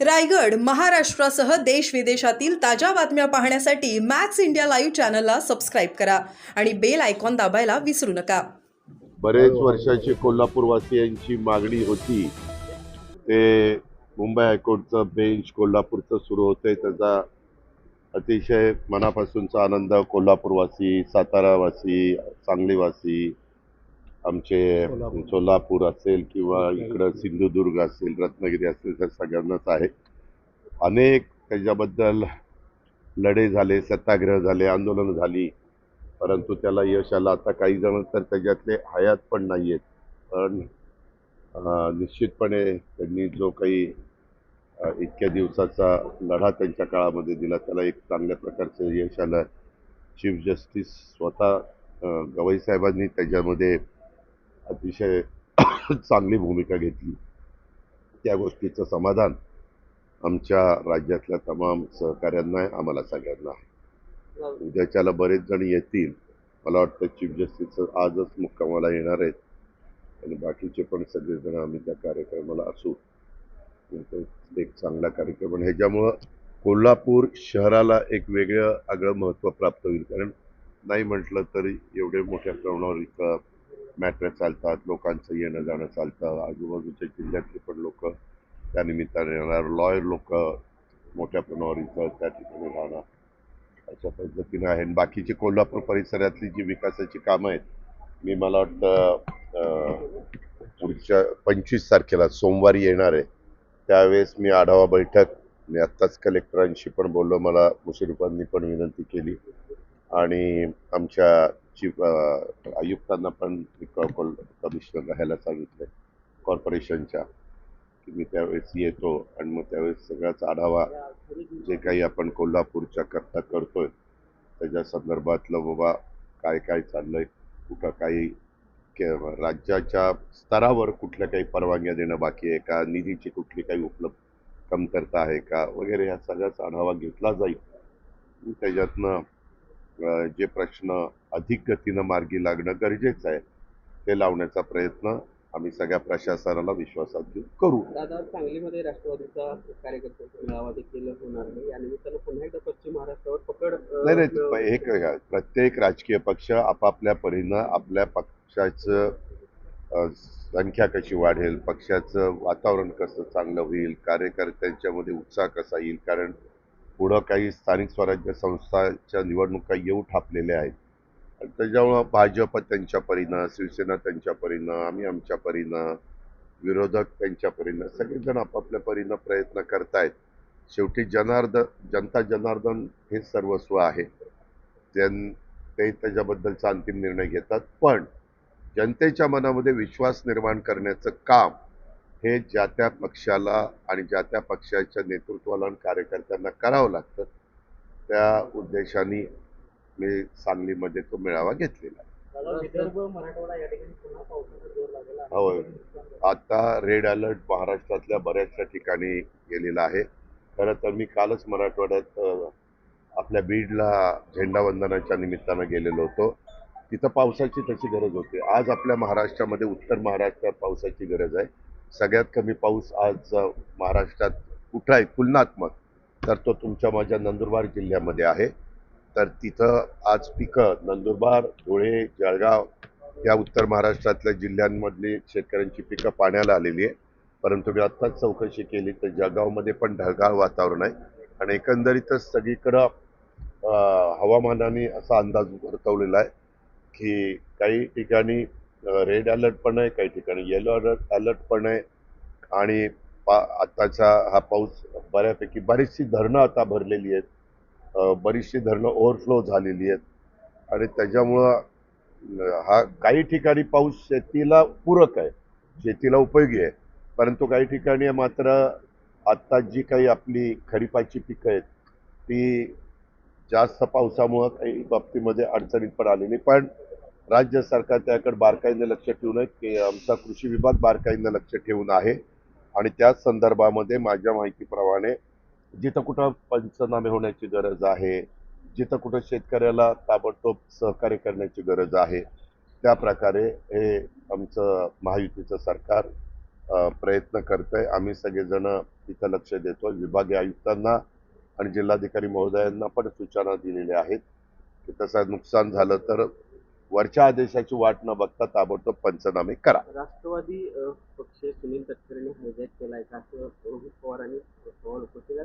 रायगड महाराष्ट्रासह देश विदेशातील ताज्या बातम्या पाहण्यासाठी मॅक्स इंडिया लाईव्ह चॅनलला सबस्क्राईब करा आणि बेल आयकॉन दाबायला विसरू नका. बरेच वर्षाची कोल्हापूरवासियांची मागणी होती. ते मुंबई हायकोर्टचं बेंच कोल्हापूरचं सुरू होतंय त्याचा अतिशय मनापासूनचा आनंद कोल्हापूरवासी सातारावासी सांगलीवासी आमचे सोलापूर. असेल किंवा इकडं सिंधुदुर्ग असेल रत्नागिरी असेल त्या सगळ्यांनाच आहे. अनेक त्याच्याबद्दल लढे झाले सत्याग्रह झाले आंदोलनं झाली. परंतु त्याला यश आलं. आता काही जण तर त्याच्यातले हयात पण नाही आहेत पण निश्चितपणे त्यांनी जो काही इतक्या दिवसाचा लढा त्यांच्या काळामध्ये दिला त्याला एक चांगल्या प्रकारचं यश आलं. चीफ जस्टिस स्वतः गवई साहेबांनी त्याच्यामध्ये अतिशय चांगली भूमिका घेतली. त्या गोष्टीचं समाधान आमच्या राज्यातल्या तमाम सहकाऱ्यांना आहे आम्हाला सगळ्यांना आहे. उद्याच्याला बरेच जण येतील. मला वाटतं चीफ जस्टिस आजच मुक्कामाला येणार आहेत. आणि बाकीचे पण सगळेजण आम्ही त्या कार्यक्रमाला असू. तो एक चांगला कार्यक्रम. आणि ह्याच्यामुळं कोल्हापूर शहराला एक वेगळं आगळं महत्त्व प्राप्त होईल. कारण नाही म्हटलं तरी एवढे मोठ्या प्रमाणावर इथं मॅटर चालतात लोकांचं येणं जाणं चालतं. आजूबाजूच्या जिल्ह्यातले पण लोक त्या निमित्ताने येणार लॉयर लोक मोठ्या प्रमाणावर त्या ठिकाणी राहणार. अशा पद्धतीने आहे. आणि बाकीची कोल्हापूर परिसरातली जी विकासाची कामं आहेत मी मला वाटतं पुढच्या पंचवीस तारखेला सोमवारी येणार आहे. त्यावेळेस मी आढावा बैठक मी आत्ताच कलेक्टरांशी पण बोललो मला मुश्रीफांनी पण विनंती केली. आणि आमच्या चीफ आयुक्तांना पण कमिशनर राहायला सांगितलं कॉर्पोरेशनच्या की मी त्यावेळेस येतो आणि मग त्यावेळेस सगळ्याच आढावा जे काही आपण कोल्हापूरच्या करता करतोय त्याच्या संदर्भातलं बाबा काय काय चाललंय कुठं काही राज्याच्या स्तरावर कुठल्या काही परवानग्या देणं बाकी आहे का निधीची कुठली काही उपलब्ध कमतरता आहे का वगैरे ह्या सगळ्याचा आढावा घेतला जाईल. त्याच्यातनं जे प्रश्न अधिक गतीनं मार्गी लागणं गरजेचं आहे ते लावण्याचा प्रयत्न आम्ही सगळ्या प्रशासनाला विश्वासात घेऊन करू. दादा सांगलीमध्ये राष्ट्रवादीचा कार्यकर्त्यांचा मेळावा देखील होणार आहे. या निमित्तानं पुन्हा एकदा पश्चिम महाराष्ट्रावर पकड नाही नाही हे प्रत्येक राजकीय पक्ष आपापल्या परीनं आपल्या पक्षाचं संख्या कशी वाढेल पक्षाचं वातावरण कसं चांगलं होईल कार्यकर्त्यांच्यामध्ये उत्साह कसा येईल कारण पुढं काही स्थानिक स्वराज्य संस्थाच्या निवडणुका येऊ ठापलेल्या आहेत. आणि त्याच्यामुळं भाजप त्यांच्या परीनं शिवसेना त्यांच्या परीनं आम्ही आमच्या परीनं विरोधक त्यांच्या परीनं सगळेजण आपापल्या परीनं प्रयत्न करतायत. शेवटी जनार्दन जनता जनार्दन हे सर्वस्व आहे. त्यां ते त्याच्याबद्दलचा अंतिम निर्णय घेतात. पण जनतेच्या मनामध्ये विश्वास निर्माण करण्याचं काम हे ज्या त्या पक्षाला आणि ज्या त्या पक्षाच्या नेतृत्वाला आणि कार्यकर्त्यांना करावं लागतं त्या उद्देशाने मी सांगलीमध्ये तो मेळावा घेतलेला आहे. दादा विदर्भ मराठवाडा या ठिकाणी पुन्हा पावसाचा जोर लागेल. हो आता रेड अलर्ट महाराष्ट्रातल्या बऱ्याचशा ठिकाणी गेलेला आहे. खरं तर मी कालच मराठवाड्यात आपल्या बीडला झेंडावंदनाच्या निमित्तानं गेलेलो होतो. तिथं पावसाची तशी गरज होती. आज आपल्या महाराष्ट्रामध्ये उत्तर महाराष्ट्रात पावसाची गरज आहे. सगळ्यात कमी पाऊस आज महाराष्ट्रात कुठं आहे तुलनात्मक तर तो तुमच्या माझ्या नंदुरबार जिल्ह्यामध्ये आहे. तर तिथं आज पिकं नंदुरबार धुळे जळगाव या उत्तर महाराष्ट्रातल्या जिल्ह्यांमधली शेतकऱ्यांची पिकं पाण्याला आलेली आहे परंतु मी आत्ताच चौकशी केली तर जळगावमध्ये पण ढगाळ वातावरण आहे. आणि एकंदरीतच सगळीकडं हवामानाने असा अंदाज वर्तवलेला आहे की काही ठिकाणी रेड अलर्ट पण आहे काही ठिकाणी. येलो अलर्ट अलर्ट पण आहे. आणि पा आत्ताचा हा पाऊस बऱ्यापैकी बरीचशी धरणं आता भरलेली आहेत. बरीचशी धरणं ओव्हरफ्लो झालेली आहेत. आणि त्याच्यामुळं हा काही ठिकाणी पाऊस शेतीला पूरक आहे. शेतीला उपयोगी आहे. परंतु काही ठिकाणी मात्र आत्ता जी काही आपली खरीपाची पिकं आहेत ती जास्त पावसामुळं काही बाबतीमध्ये अडचणीत पण आलेली. पण राज्य सरकार त्याकडे बारकाईने लक्ष ठेवून आहे. की आमचा कृषी विभाग बारकाईनं लक्ष ठेवून आहे. आणि त्याच संदर्भामध्ये माझ्या माहितीप्रमाणे जिथं कुठं पंचनामे होण्याची गरज आहे जिथं कुठं शेतकऱ्याला ताबडतोब सहकार्य करण्याची गरज आहे त्या प्रकारे हे आमचं महायुतीचं सरकार प्रयत्न करत आहे आम्ही सगळेजण तिथं लक्ष देतो विभागीय आयुक्तांना आणि जिल्हाधिकारी महोदयांना पण सूचना दिलेल्या आहेत की तसं नुकसान झालं तर वरच्या आदेशाची वाट न बघता ताबडतोब पंचनामे करा. राष्ट्रवादी पक्ष सुनील तटकरेंनी हायजॅक केलाय का? असं रोहित पवारांनी सवाल उपस्थित